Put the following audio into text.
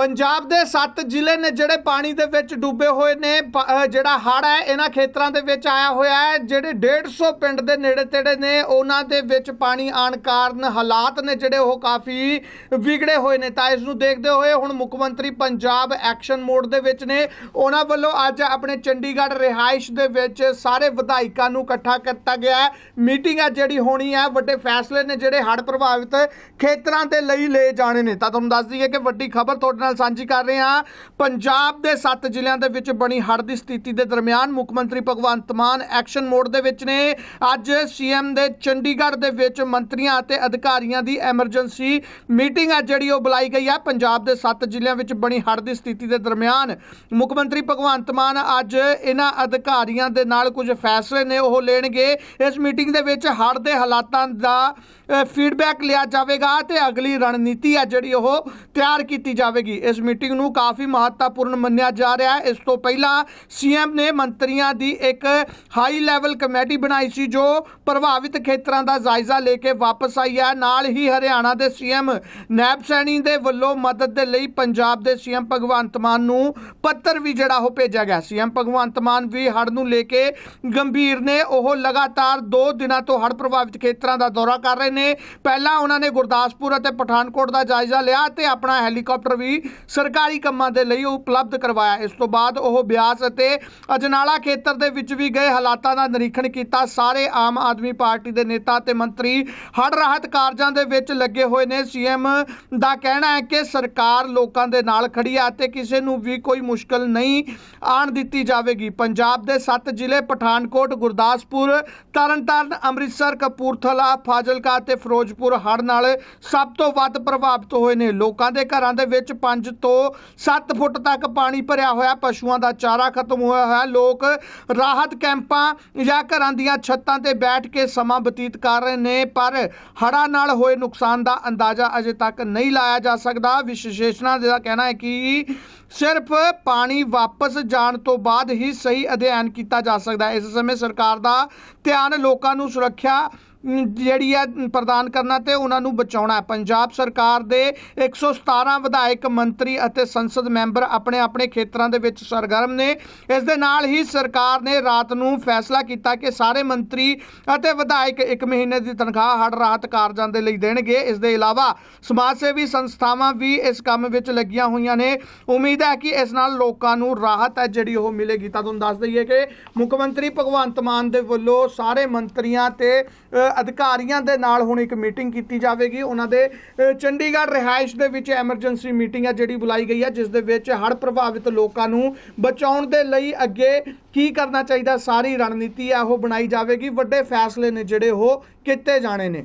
ਪੰਜਾਬ ਦੇ 7 ਜ਼ਿਲ੍ਹੇ ਨੇ ਜਿਹੜੇ ਪਾਣੀ ਦੇ ਵਿੱਚ ਡੁੱਬੇ ਹੋਏ ਨੇ, ਪ- ਜਿਹੜਾ ਹੜ੍ਹ ਹੈ, ਇਹਨਾਂ ਖੇਤਰਾਂ ਦੇ ਵਿੱਚ ਆਇਆ ਹੋਇਆ ਹੈ, ਜਿਹੜੇ 150 ਪਿੰਡ ਦੇ ਨੇੜੇ ਤੇੜੇ ਨੇ, ਉਹਨਾਂ ਦੇ ਵਿੱਚ ਪਾਣੀ ਆਣ ਕਾਰਨ ਹਾਲਾਤ ਨੇ ਜਿਹੜੇ ਉਹ ਕਾਫੀ ਵਿਗੜੇ ਹੋਏ ਨੇ। ਤਾਂ ਇਸ ਨੂੰ ਦੇਖਦੇ ਹੋਏ ਹੁਣ ਮੁੱਖ ਮੰਤਰੀ ਪੰਜਾਬ ਐਕਸ਼ਨ ਮੋਡ ਦੇ ਵਿੱਚ ਨੇ। ਉਹਨਾਂ ਵੱਲੋਂ ਅੱਜ ਆਪਣੇ ਚੰਡੀਗੜ੍ਹ ਰਿਹਾਇਸ਼ ਦੇ ਵਿੱਚ ਸਾਰੇ ਵਿਧਾਇਕਾਂ ਨੂੰ ਇਕੱਠਾ ਕੀਤਾ ਗਿਆ ਹੈ। ਮੀਟਿੰਗ ਹੈ ਜਿਹੜੀ ਹੋਣੀ ਹੈ, ਵੱਡੇ ਫੈਸਲੇ ਨੇ ਜਿਹੜੇ ਹੜ੍ਹ ਪ੍ਰਭਾਵਿਤ ਖੇਤਰਾਂ ਦੇ ਲਈ ਲਏ ਜਾਣੇ ਨੇ। ਤਾਂ ਤੁਹਾਨੂੰ ਦੱਸ ਦਈਏ ਕਿ ਵੱਡੀ ਖਬਰ ਤੁਹਾਡੇ ਨਾਲ ਸਾਂਝੀ ਕਰ ਰਹੇ ਹਾਂ। ਪੰਜਾਬ ਦੇ 7 ਜ਼ਿਲ੍ਹਿਆਂ ਦੇ ਵਿੱਚ ਬਣੀ ਹੜ੍ਹ ਦੀ ਸਥਿਤੀ ਦੇ ਦਰਮਿਆਨ ਮੁੱਖ ਮੰਤਰੀ ਭਗਵੰਤ ਮਾਨ ਐਕਸ਼ਨ ਮੋਡ ਦੇ ਵਿੱਚ ਨੇ। ਅੱਜ ਸੀਐਮ ਦੇ ਚੰਡੀਗੜ੍ਹ ਦੇ ਵਿੱਚ ਮੰਤਰੀਆਂ ਅਤੇ ਅਧਿਕਾਰੀਆਂ ਦੀ ਐਮਰਜੈਂਸੀ ਮੀਟਿੰਗ ਹੈ, ਜਿਹੜੀ ਉਹ ਬੁਲਾਈ ਗਈ ਹੈ। ਪੰਜਾਬ ਦੇ 7 ਜ਼ਿਲ੍ਹਿਆਂ ਵਿੱਚ ਬਣੀ ਹੜ੍ਹ ਦੀ ਸਥਿਤੀ ਦੇ ਦਰਮਿਆਨ ਮੁੱਖ ਮੰਤਰੀ ਭਗਵੰਤ ਮਾਨ ਅੱਜ ਇਹਨਾਂ ਅਧਿਕਾਰੀਆਂ ਦੇ ਨਾਲ ਕੁਝ ਫੈਸਲੇ ਨੇ ਉਹ ਲੈਣਗੇ। ਇਸ ਮੀਟਿੰਗ ਦੇ ਵਿੱਚ ਹੜ੍ਹ ਦੇ ਹਾਲਾਤਾਂ ਦਾ ਫੀਡਬੈਕ ਲਿਆ ਜਾਵੇਗਾ ਤੇ ਅਗਲੀ ਰਣਨੀਤੀ ਹੈ, ਜਿਹੜੀ ਉਹ ਤਿਆਰ ਕੀਤੀ ਜਾਵੇਗੀ। ਇਸ ਮੀਟਿੰਗ ਨੂੰ ਕਾਫੀ ਮਹੱਤਵਪੂਰਨ ਮੰਨਿਆ ਜਾ ਰਿਹਾ ਹੈ। ਇਸ ਤੋਂ ਪਹਿਲਾਂ ਸੀਐਮ ਨੇ ਮੰਤਰੀਆਂ ਦੀ ਇੱਕ ਹਾਈ ਲੈਵਲ ਕਮੇਟੀ ਬਣਾਈ ਸੀ, ਜੋ ਪ੍ਰਭਾਵਿਤ ਖੇਤਰਾਂ ਦਾ ਜਾਇਜ਼ਾ ਲੈ ਕੇ ਵਾਪਸ ਆਈ ਹੈ। ਨਾਲ ਹੀ ਹਰਿਆਣਾ ਦੇ ਸੀਐਮ ਨੈਬ ਸੈਣੀ ਦੇ ਵੱਲੋਂ ਮਦਦ ਦੇ ਲਈ ਪੰਜਾਬ ਦੇ ਸੀਐਮ ਭਗਵੰਤ ਮਾਨ ਨੂੰ ਪੱਤਰ ਵੀ ਜਿਹੜਾ ਉਹ ਭੇਜਿਆ ਗਿਆ। ਸੀਐਮ ਭਗਵੰਤ ਮਾਨ ਵੀ ਹੜ੍ਹ ਨੂੰ ਲੈ ਕੇ ਗੰਭੀਰ ਨੇ। ਉਹ ਲਗਾਤਾਰ 2 ਦਿਨਾਂ ਤੋਂ ਹੜ੍ਹ ਪ੍ਰਭਾਵਿਤ ਖੇਤਰਾਂ ਦਾ ਦੌਰਾ ਕਰ ਰਹੇ ਨੇ। ਪਹਿਲਾਂ ਉਹਨਾਂ ਨੇ ਗੁਰਦਾਸਪੁਰ ਅਤੇ ਪਠਾਨਕੋਟ ਦਾ ਜਾਇਜ਼ਾ ਲਿਆ ਤੇ ਆਪਣਾ ਹੈਲੀਕਾਪਟਰ ਵੀ ਸਰਕਾਰੀ ਕੰਮਾਂ ਦੇ ਲਈ ਉਪਲਬਧ ਕਰਵਾਇਆ। ਇਸ ਤੋਂ ਬਾਅਦ ਉਹ ਬਿਆਸ ਅਤੇ ਅਜਨਾਲਾ ਖੇਤਰ ਦੇ ਵਿੱਚ ਵੀ ਗਏ। ਹਾਲਾਤਾਂ ਦਾ ਨਿਰੀਖਣ ਕੀਤਾ। ਸਾਰੇ ਆਮ ਆਦਮੀ ਪਾਰਟੀ ਦੇ ਨੇਤਾ ਤੇ ਮੰਤਰੀ ਹੜ ਰਾਹਤ ਕਾਰਜਾਂ ਦੇ ਵਿੱਚ ਲੱਗੇ ਹੋਏ ਨੇ। ਸੀਐਮ ਦਾ ਕਹਿਣਾ ਹੈ ਕਿ ਸਰਕਾਰ ਲੋਕਾਂ ਦੇ ਨਾਲ ਖੜੀ ਹੈ ਅਤੇ ਕਿਸੇ ਨੂੰ ਵੀ ਕੋਈ ਮੁਸ਼ਕਲ ਨਹੀਂ ਆਣ ਦਿੱਤੀ ਜਾਵੇਗੀ। ਪੰਜਾਬ ਦੇ 7 ਜ਼ਿਲ੍ਹੇ ਪਠਾਨਕੋਟ, ਗੁਰਦਾਸਪੁਰ, ਤਰਨਤਾਰਨ, ਅੰਮ੍ਰਿਤਸਰ, ਕਪੂਰਥਲਾ, ਫਾਜ਼ਿਲਕਾ ਅਤੇ ਫਿਰੋਜ਼ਪੁਰ ਹੜ੍ਹ ਨਾਲ ਸਭ ਤੋਂ ਵੱਧ ਪ੍ਰਭਾਵਿਤ ਹੋਏ ਨੇ। ਲੋਕਾਂ ਦੇ ਘਰਾਂ ਦੇ ਵਿੱਚ 5 ਤੋਂ 7 ਫੁੱਟ ਤੱਕ ਪਾਣੀ ਭਰਿਆ ਹੋਇਆ, ਪਸ਼ੂਆਂ ਦਾ ਚਾਰਾ ਖਤਮ ਹੋਇਆ ਹੋਇਆ। ਲੋਕ ਰਾਹਤ ਕੈਂਪਾਂ ਜਾਂ ਘਰਾਂ ਦੀਆਂ ਛੱਤਾਂ ਤੇ ਬੈਠ ਕੇ ਸਮਾਂ ਬਤੀਤ ਕਰ ਰਹੇ ਨੇ, ਪਰ ਹੜ੍ਹਾਂ ਨਾਲ ਹੋਏ ਨੁਕਸਾਨ ਦਾ ਅੰਦਾਜ਼ਾ ਅਜੇ ਤੱਕ ਨਹੀਂ ਲਾਇਆ ਜਾ ਸਕਦਾ। ਵਿਸ਼ੇਸ਼ਣਾਂ ਦਾ ਕਹਿਣਾ ਹੈ ਕਿ ਸਿਰਫ ਪਾਣੀ ਵਾਪਸ ਜਾਣ ਤੋਂ ਬਾਅਦ ਹੀ ਸਹੀ ਅਧਿਐਨ ਕੀਤਾ ਜਾ ਸਕਦਾ ਹੈ। ਇਸ ਸਮੇਂ ਸਰਕਾਰ ਦਾ ਧਿਆਨ ਲੋਕਾਂ ਨੂੰ ਸੁਰੱਖਿਆ ਜਿਹੜੀ ਹੈ ਪ੍ਰਦਾਨ ਕਰਨਾ ਤੇ ਉਹਨਾਂ ਨੂੰ ਬਚਾਉਣਾ। ਪੰਜਾਬ ਸਰਕਾਰ ਦੇ 117 ਵਿਧਾਇਕ ਮੰਤਰੀ ਅਤੇ ਸੰਸਦ ਮੈਂਬਰ ਆਪਣੇ ਆਪਣੇ ਖੇਤਰਾਂ ਦੇ ਵਿੱਚ ਸਰਗਰਮ ਨੇ। ਇਸ ਦੇ ਨਾਲ ਹੀ ਸਰਕਾਰ ਨੇ ਰਾਤ ਨੂੰ ਫੈਸਲਾ ਕੀਤਾ ਕਿ ਸਾਰੇ ਮੰਤਰੀ ਅਤੇ ਵਿਧਾਇਕ 1 ਮਹੀਨੇ ਦੀ ਤਨਖਾਹ ਹੜ ਰਾਹਤ ਕਾਰਜਾਂ ਦੇ ਲਈ ਦੇਣਗੇ। ਇਸ ਦੇ ਇਲਾਵਾ ਸਮਾਜ ਸੇਵੀ ਸੰਸਥਾਵਾਂ ਵੀ ਇਸ ਕੰਮ ਵਿੱਚ ਲੱਗੀਆਂ ਹੋਈਆਂ ਨੇ। ਉਮੀਦ ਹੈ ਕਿ ਇਸ ਨਾਲ ਲੋਕਾਂ ਨੂੰ ਰਾਹਤ ਹੈ ਜਿਹੜੀ ਉਹ ਮਿਲੇਗੀ। ਤਾਂ ਤੁਹਾਨੂੰ ਦੱਸ ਦਈਏ ਕਿ ਮੁੱਖ ਮੰਤਰੀ ਭਗਵੰਤ ਮਾਨ ਦੇ ਵੱਲੋਂ ਸਾਰੇ ਮੰਤਰੀਆਂ ਤੇ ਅਧਿਕਾਰੀਆਂ ਦੇ ਨਾਲ ਹੁਣ ਇੱਕ ਮੀਟਿੰਗ ਕੀਤੀ ਜਾਵੇਗੀ। ਉਹਨਾਂ ਦੇ ਚੰਡੀਗੜ੍ਹ ਰਿਹਾਇਸ਼ ਦੇ ਵਿੱਚ ਐਮਰਜੈਂਸੀ ਮੀਟਿੰਗ ਹੈ ਜਿਹੜੀ ਬੁਲਾਈ ਗਈ ਹੈ ਜਿਸ ਦੇ ਵਿੱਚ ਹੜ੍ਹ ਪ੍ਰਭਾਵਿਤ ਲੋਕਾਂ ਨੂੰ ਬਚਾਉਣ ਦੇ ਲਈ ਅੱਗੇ ਕੀ ਕਰਨਾ ਚਾਹੀਦਾ, ਸਾਰੀ ਰਣਨੀਤੀ ਹੈ ਉਹ ਬਣਾਈ ਜਾਵੇਗੀ। ਵੱਡੇ ਫੈਸਲੇ ਨੇ ਜਿਹੜੇ ਉਹ ਕੀਤੇ ਜਾਣੇ ਨੇ।